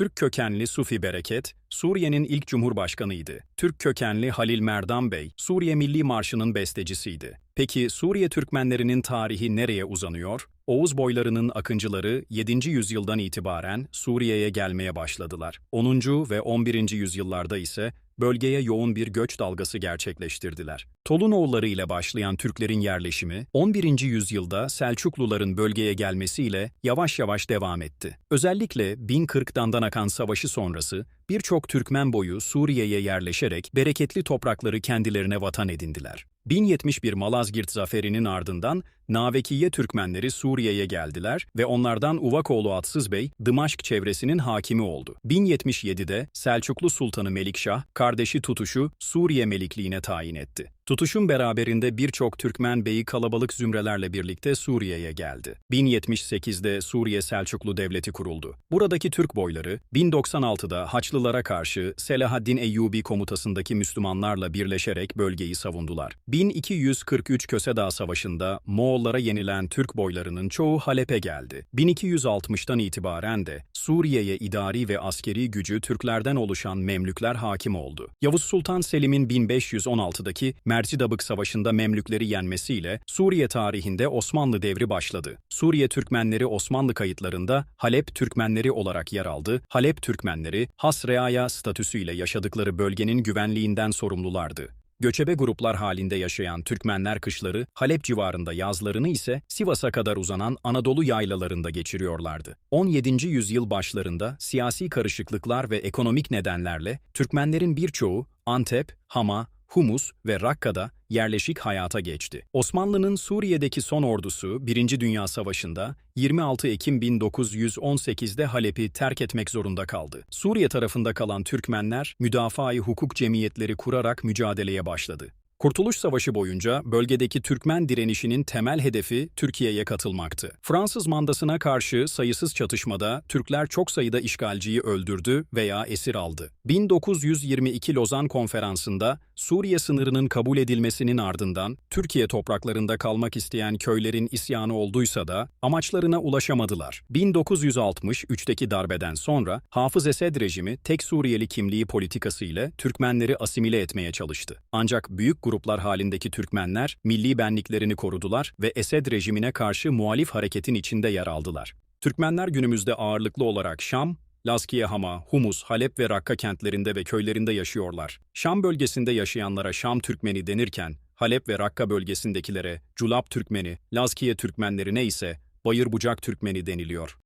Türk kökenli Sufi Bereket, Suriye'nin ilk cumhurbaşkanıydı. Türk kökenli Halil Merdan Bey, Suriye Milli Marşı'nın bestecisiydi. Peki Suriye Türkmenlerinin tarihi nereye uzanıyor? Oğuz boylarının akıncıları 7. yüzyıldan itibaren Suriye'ye gelmeye başladılar. 10. ve 11. yüzyıllarda ise bölgeye yoğun bir göç dalgası gerçekleştirdiler. Tolunoğulları ile başlayan Türklerin yerleşimi 11. yüzyılda Selçukluların bölgeye gelmesiyle yavaş yavaş devam etti. Özellikle 1040 Dandanakan Savaşı sonrası birçok Türkmen boyu Suriye'ye yerleşerek bereketli toprakları kendilerine vatan edindiler. 1071 Malazgirt zaferinin ardından Navekiye Türkmenleri Suriye'ye geldiler ve onlardan Uvakoğlu Atsız Bey, Dımaşk çevresinin hakimi oldu. 1077'de Selçuklu Sultanı Melikşah, kardeşi Tutuş'u Suriye Melikliğine tayin etti. Tutuş'un beraberinde birçok Türkmen beyi kalabalık zümrelerle birlikte Suriye'ye geldi. 1078'de Suriye Selçuklu Devleti kuruldu. Buradaki Türk boyları, 1096'da Haçlılara karşı Selahaddin Eyyubi komutasındaki Müslümanlarla birleşerek bölgeyi savundular. 1243 Kösedağ Savaşı'nda Moğollara yenilen Türk boylarının çoğu Halep'e geldi. 1260'tan itibaren de Suriye'ye idari ve askeri gücü Türklerden oluşan Memlükler hakim oldu. Yavuz Sultan Selim'in 1516'daki Mercidabık Savaşı'nda Memlükleri yenmesiyle Suriye tarihinde Osmanlı devri başladı. Suriye Türkmenleri Osmanlı kayıtlarında Halep Türkmenleri olarak yer aldı. Halep Türkmenleri, has reaya statüsüyle yaşadıkları bölgenin güvenliğinden sorumlulardı. Göçebe gruplar halinde yaşayan Türkmenler kışları, Halep civarında yazlarını ise Sivas'a kadar uzanan Anadolu yaylalarında geçiriyorlardı. 17. yüzyıl başlarında siyasi karışıklıklar ve ekonomik nedenlerle Türkmenlerin birçoğu Antep, Hama, Humus ve Rakka'da yerleşik hayata geçti. Osmanlı'nın Suriye'deki son ordusu 1. Dünya Savaşı'nda 26 Ekim 1918'de Halep'i terk etmek zorunda kaldı. Suriye tarafında kalan Türkmenler müdafaa hukuk cemiyetleri kurarak mücadeleye başladı. Kurtuluş Savaşı boyunca bölgedeki Türkmen direnişinin temel hedefi Türkiye'ye katılmaktı. Fransız mandasına karşı sayısız çatışmada Türkler çok sayıda işgalciyi öldürdü veya esir aldı. 1922 Lozan Konferansı'nda Suriye sınırının kabul edilmesinin ardından Türkiye topraklarında kalmak isteyen köylerin isyanı olduysa da amaçlarına ulaşamadılar. 1963'teki darbeden sonra Hafız Esed rejimi tek Suriyeli kimliği politikası ile Türkmenleri asimile etmeye çalıştı. Ancak büyük gruplar halindeki Türkmenler milli benliklerini korudular ve Esed rejimine karşı muhalif hareketin içinde yer aldılar. Türkmenler günümüzde ağırlıklı olarak Şam, Laskiye Hama, Humus, Halep ve Rakka kentlerinde ve köylerinde yaşıyorlar. Şam bölgesinde yaşayanlara Şam Türkmeni denirken, Halep ve Rakka bölgesindekilere Culap Türkmeni, Laskiye Türkmenlerine ise Bayır Bucak Türkmeni deniliyor.